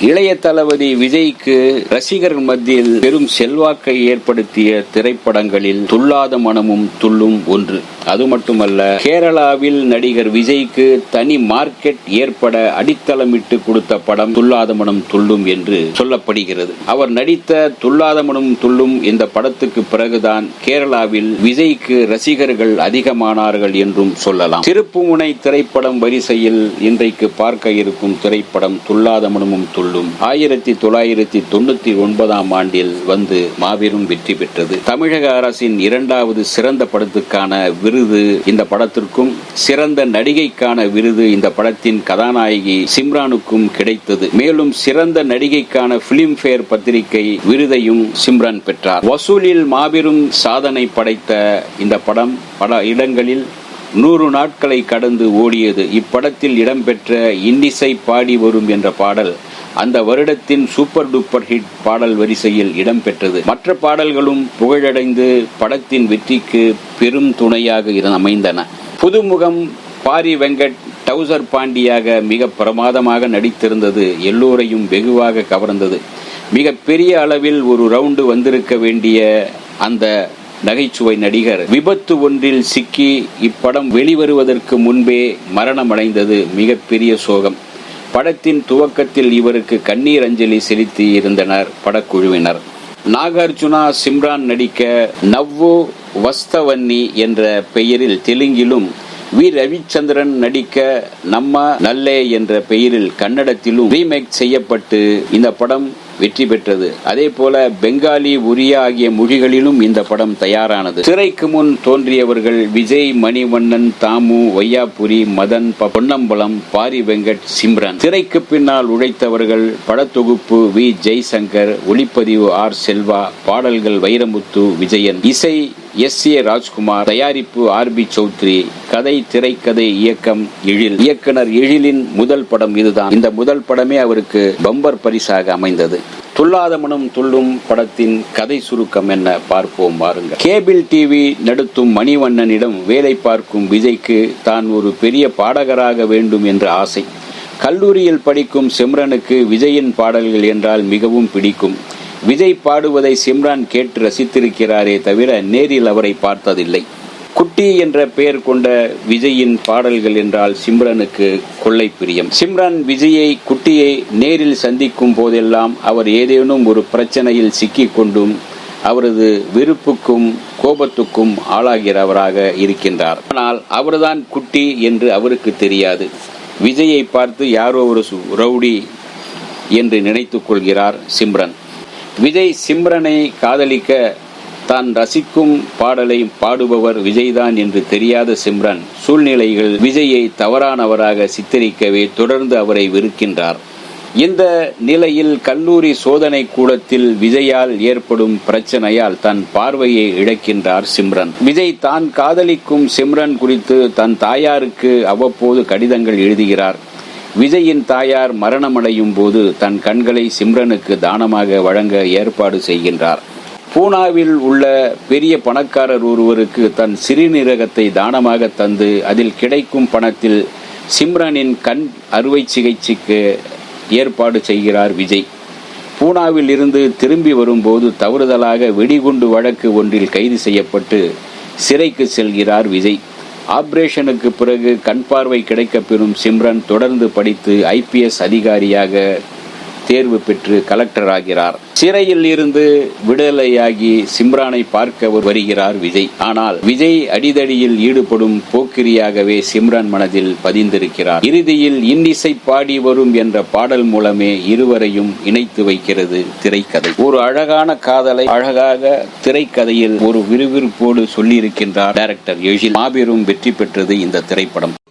இளைய தளபதி விஜய்க்கு ரசிகர்கள் மத்தியில் பெரும் செல்வாக்கை ஏற்படுத்திய திரைப்படங்களில் துள்ளாத மனமும் துள்ளும் ஒன்று. அது மட்டுமல்ல கேரளாவில் நடிகர் விஜய்க்கு தனி மார்க்கெட் ஏற்பட அடித்தளமிட்டு கொடுத்த படம் துள்ளாத மனம் துள்ளும் என்று சொல்லப்படுகிறது. அவர் நடித்த துல்லாத மனம் துள்ளும் இந்த படத்துக்கு பிறகுதான் கேரளாவில் விஜய்க்கு ரசிகர்கள் அதிகமானார்கள் என்றும் சொல்லலாம். திருப்புமுனை திரைப்படம் வரிசையில் இன்றைக்கு பார்க்க இருக்கும் திரைப்படம் துல்லாதமனமும் துள்ளும் ஆயிரத்தி தொள்ளாயிரத்தி தொண்ணூத்தி ஒன்பதாம் ஆண்டில் வந்து மாபெரும் வெற்றி பெற்றது. தமிழக அரசின் இரண்டாவது சிறந்த படத்துக்கான விருது இந்த படத்திற்கும் சிறந்த நடிகைக்கான விருது இந்த படத்தின் கதாநாயகி சிம்ரானுக்கும் கிடைத்தது. மேலும் சிறந்த நடிகைக்கான பிலிம்பேர் பத்திரிகை விருதையும் சிம்ரான் பெற்றார். வசூலில் மாபெரும் சாதனை படைத்த இந்த படம் பல இடங்களில் நூறு நாட்களை கடந்து ஓடியது. இப்படத்தில் இடம்பெற்ற இன்னிசை பாடி வரும் என்ற பாடல் அந்த வருடத்தின் சூப்பர் டூப்பர் ஹிட் பாடல் வரிசையில் இடம்பெற்றது. மற்ற பாடல்களும் புகழடைந்து படத்தின் வெற்றிக்கு பெரும் துணையாக அமைந்தன. புதுமுகம் பாரி வெங்கட் டவுசர் பாண்டியாக மிக பிரமாதமாக நடித்திருந்தது எல்லோரையும் வெகுவாக கவர்ந்தது. மிக பெரிய அளவில் ஒரு ரவுண்டு வந்திருக்க வேண்டிய அந்த நகைச்சுவை நடிகர் விபத்து ஒன்றில் சிக்கி இப்படம் வெளிவருவதற்கு முன்பே மரணமடைந்தது மிகப்பெரிய சோகம். படத்தின் துவக்கத்தில் இவருக்கு கண்ணீர் அஞ்சலி செலுத்தி இருந்தனர் படக்குழுவினர். நாகார்ஜுனா சிம்ரான் நடிக்க நவ்வு வஸ்தவன்னி என்ற பெயரில் தெலுங்கிலும் வி. ரவிச்சந்திரன் நடிக்க நம்ம நல்லே என்ற பெயரில் கன்னடத்திலும் ரீமேக் செய்யப்பட்டு இந்த படம் வெற்றி பெற்றது. அதே போல பெங்காலி உரியா ஆகிய மொழிகளிலும் இந்த படம் தயாரானது. திரைக்கு முன் தோன்றியவர்கள் விஜய் மணிவண்ணன் தாமு வையாபுரி மதன் ப- பொன்னம்பலம் பாரி வெங்கட் சிம்ரன். திரைக்கு பின்னால் உழைத்தவர்கள் படத்தொகுப்பு வி. ஜெய்சங்கர் ஒளிப்பதிவு ஆர். செல்வா பாடல்கள் வைரமுத்து விஜயன். இசை எஸ் ஏ ராஜ்குமார் தயாரிப்பு ஆர் பி சௌத்ரி கதை திரைக்கதை இயக்கம் எழில். இயக்குனர் எழிலின் முதல் படம் இதுதான். இந்த முதல் படமே அவருக்கு பம்பர் பரிசாக அமைந்தது. துல்லாத மனம் துள்ளும் படத்தின் கதை சுருக்கம் என்ன பார்ப்போம் பாருங்கள் கேபிள் டிவி நடத்தும் மணிவண்ணனிடம் வேலை பார்க்கும் விஜய்க்கு தான் ஒரு பெரிய பாடகராக வேண்டும் என்ற ஆசை. கல்லூரியில் படிக்கும் சிம்ரனுக்கு விஜயின் பாடல்கள் என்றால் மிகவும் பிடிக்கும். விஜய் பாடுவதை சிம்ரான் கேட்டு ரசித்திருக்கிறாரே தவிர நேரில் அவரை பார்த்ததில்லை. குட்டி என்ற பெயர் கொண்ட விஜயின் பாடல்கள் என்றால் சிம்ரனுக்கு கொள்ளை பிரியம். சிம்ரன் விஜயை குட்டியை நேரில் சந்திக்கும் போதெல்லாம் அவர் ஏதேனும் ஒரு பிரச்சனையில் சிக்கிக்கொண்டும் அவரது வெறுப்புக்கும் கோபத்துக்கும் ஆளாகிறவராக இருக்கின்றார். ஆனால் அவர்தான் குட்டி என்று அவருக்கு தெரியாது. விஜயை பார்த்து யாரோ ஒரு சு- ரவுடி என்று நினைத்துக் கொள்கிறார் சிம்ரன். விஜய் சிம்ரனை காதலிக்க தான் ரசிக்கும் பாடலை பாடுபவர் விஜய்தான் என்று தெரியாத சிம்ரன் சூழ்நிலைகள் விஜயை தவறானவராக சித்தரிக்கவே தொடர்ந்து அவரை வெறுக்கின்றார். இந்த நிலையில் கல்லூரி சோதனை கூடத்தில் விஜயால் ஏற்படும் பிரச்சனையால் தன் பார்வையை இழக்கின்றார் சிம்ரன். விஜய் தான் காதலிக்கும் சிம்ரன் குறித்து தன் தாயாருக்கு அவ்வப்போது கடிதங்கள் எழுதுகிறார். விஜயின் தாயார் மரணமடையும் போது தன் கண்களை சிம்ரனுக்கு தானமாக வழங்க ஏற்பாடு செய்கின்றார். பூனாவில் உள்ள பெரிய பணக்காரர் ஒருவருக்கு தன் சிறுநீரகத்தை தானமாக தந்து அதில் கிடைக்கும் பணத்தில் சிம்ரனின் கண் அறுவை சிகிச்சைக்கு ஏற்பாடு செய்கிறார் விஜய். பூனாவில் இருந்து திரும்பி வரும்போது தவறுதலாக வெடிகுண்டு வழக்கு ஒன்றில் கைது செய்யப்பட்டு சிறைக்கு செல்கிறார் விஜய். ஆப்ரேஷனுக்கு பிறகு கண் பார்வை கிடைக்கப்பெறும் சிம்ரன் தொடர்ந்து படித்து ஐபிஎஸ் அதிகாரியாக தேர்வு பெற்று கலெக்டர் ஆகிறார் சிறையில் இருந்து விடுதலையாகி சிம்ரானை பார்க்க வருகிறார் விஜய். ஆனால் விஜய் அடிதடியில் ஈடுபடும் போக்கிரியாகவே சிம்ரான் மனதில் பதிந்திருக்கிறார். இறுதியில் இன்னிசை பாடி வரும் என்ற பாடல் மூலமே இருவரையும் இணைத்து வைக்கிறது திரைக்கதை. ஒரு அழகான காதலை அழகாக திரைக்கதையில் ஒரு விறுவிறுப்போடு சொல்லியிருக்கின்றார். டைரக்டர் எழில் மாபெரும் வெற்றி பெற்றது இந்த திரைப்படம்.